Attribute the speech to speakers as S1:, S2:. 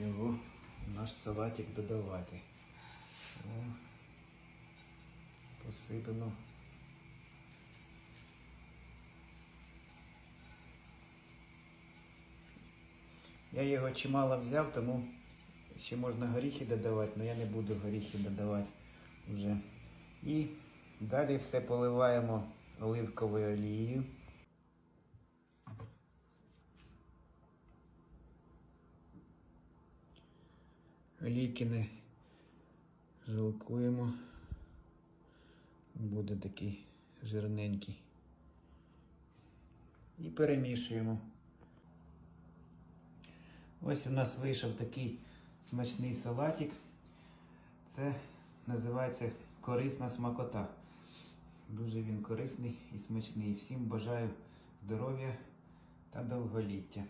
S1: його наш салатик додавати. О, посипано. Я його чимало взяв, тому ще можна горіхи додавати, але я не буду горіхи додавати вже. І далі все поливаємо оливковою олією. Олійки не жалкуємо. Буде такий жирненький. І перемішуємо. Ось у нас вийшов такий смачний салатик. Це називається корисна смакота. Дуже він корисний і смачний. Всім бажаю здоров'я та довголіття.